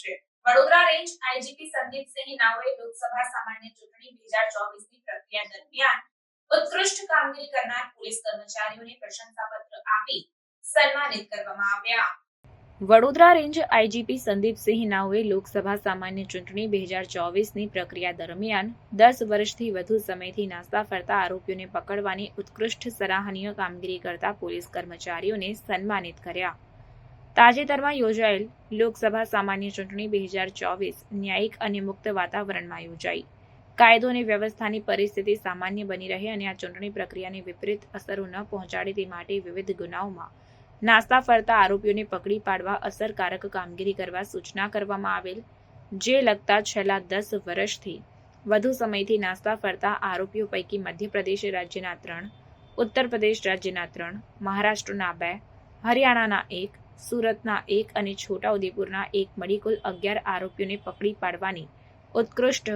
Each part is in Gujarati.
છે. વડોદરા રેન્જ આઈજીપી સંદીપસિંહ નાઓએ લોકસભા સામાન્ય ચૂંટણી બે હજાર ચોવીસની પ્રક્રિયા દરમિયાન ઉત્કૃષ્ટ કામગીરી કરનાર પોલીસ કર્મચારીઓને પ્રશંસાપત્ર આપી સન્માનિત કરવામાં આવ્યા. વડોદરા રેન્જ આઈજીપી સંદીપસિંહ નાઓએ લોકસભા સામાન્ય ચૂંટણી બે હજાર ચોવીસની પ્રક્રિયા દરમિયાન દસ વર્ષથી વધુ સમયથી નાસ્તા ફરતા આરોપીઓને પકડવાની ઉત્કૃષ્ટ સરાહનીય કામગીરી કરતા પોલીસ કર્મચારીઓને સન્માનિત કર્યા. તાજેતરમાં યોજાયેલ લોકસભા સામાન્ય ચૂંટણી બે હજાર ચોવીસ ન્યાયિક અને મુક્ત વાતાવરણમાં યોજાઈ. કાયદો અને વ્યવસ્થાની પરિસ્થિતિ સામાન્ય બની રહે અને આ ચૂંટણી પ્રક્રિયાને વિપરીત અસરો ન પહોંચાડે તે માટે વિવિધ ગુનાઓમાં નાસ્તા ફરતા આરોપીઓને પકડી પાડવા અસરકારક કામગીરી કરવા સૂચના કરવામાં આવેલ, જે લગતા છેલ્લા દસ વર્ષથી વધુ સમયથી નાસ્તા ફરતા આરોપીઓ પૈકી મધ્યપ્રદેશ રાજ્યના ત્રણ ઉત્તર પ્રદેશ રાજ્યના ત્રણ, મહારાષ્ટ્રના બે, હરિયાણાના એક સુરતના એક અને છોટાઉદેપુરના એક મળી અગિયાર આરોપીઓને પકડી પાડવાની ઉત્કૃષ્ટ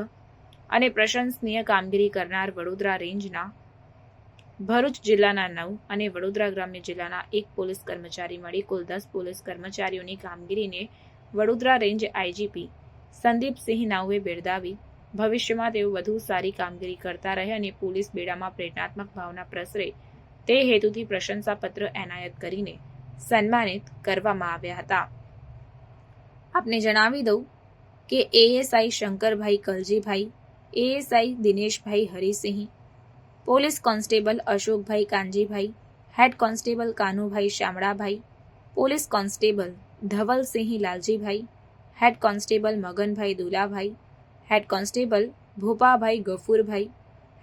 અને પ્રશંસનીય કામગીરી કરનાર વડોદરા રેન્જના ભરૂચ જિલ્લાના નવ અને વડોદરા ગ્રામ્ય જિલ્લાના એક પોલીસ કર્મચારી મળી કુલ દસ પોલીસ કર્મચારીઓની કામગીરીને વડોદરા રેન્જ આઈજીપી સંદીપસિંહ નાઉએ બિરદાવી. ભવિષ્યમાં તેઓ વધુ સારી કામગીરી કરતા રહે અને પોલીસ બેડામાં પ્રેરણાત્મક ભાવના પ્રસરે તે હેતુથી પ્રશંસાપત્ર એનાયત કરીને સન્માનિત કરવામાં આવ્યા હતા આપને જણાવી દઉં કે ASI Shankarbhai Kaljibhai ASI Dineshbhai Harisinh police constable Ashokbhai Kanjibhai head constable Kanubhai Shamlabhai police constable Dhavalsinh Laljibhai head constable Maganbhai Dulabhai head constable Bhopabhai Gafurbhai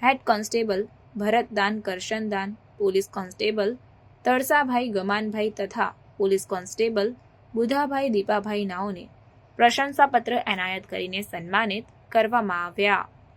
head constable Bharatdan Karshandan police constable Talsabhai Gamanbhai તથા પોલીસ કોન્સ્ટેબલ બુધાભાઈ દીપાભાઈ નાઓને પ્રશંસાપત્ર એનાયત કરીને સન્માનિત કરવામાં આવ્યા.